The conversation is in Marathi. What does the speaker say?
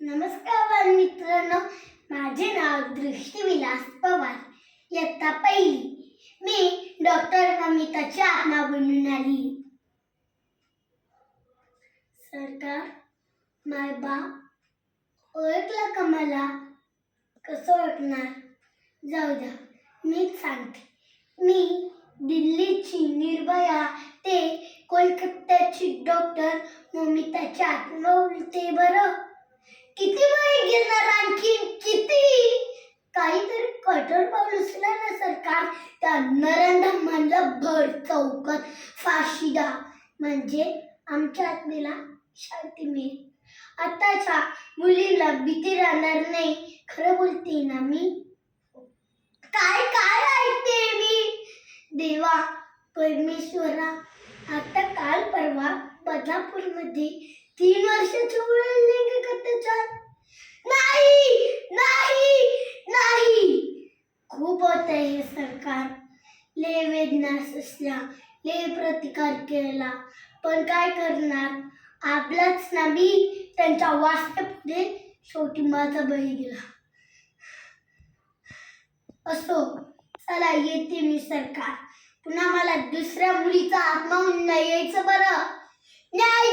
नमस्कार बालमित्रांनो. माझे नाव दृष्टीविलास पवार. इयत्ता पहिली. मी डॉक्टर अमिताची आत्मा बनून आली सरकार माय बाप ओळखलं का मला? कसं ओळखणार? जाऊ द्या मीच सांगते. मी दिल्लीची निर्भया ते कोलकात्याची डॉक्टर ममिताची आत्मा बोलते बरं किती वेळ घेणार आणखी किती? काहीतरी कठोर पाऊल उचला ना सरकार. त्या नरेंद्र भर चौकत फाशी द्या म्हणजे आमच्या आत्मेला शांती मिळेल. आताच्या मुलीला भीती राहणार नाही. खरं बोलते ना मी? काय काय ऐकते मी? देवा परमेश्वरा आता काल परवा बदलापूरमध्ये तीन वर्ष मुलांनी अत्याचार नाही नाही नाही खूप होत हे सरकार. ले वेदना असल्या ले प्रतिकार केला. पण काय करणार? आपलाच नाबी त्यांच्या वास्तपुढे शेवटी माझा बळी गेला. असो चला येते मी सरकार. पुन्हा मला दुसऱ्या मुलीचा आत्मा म्हणून यायचं बरं. न्याय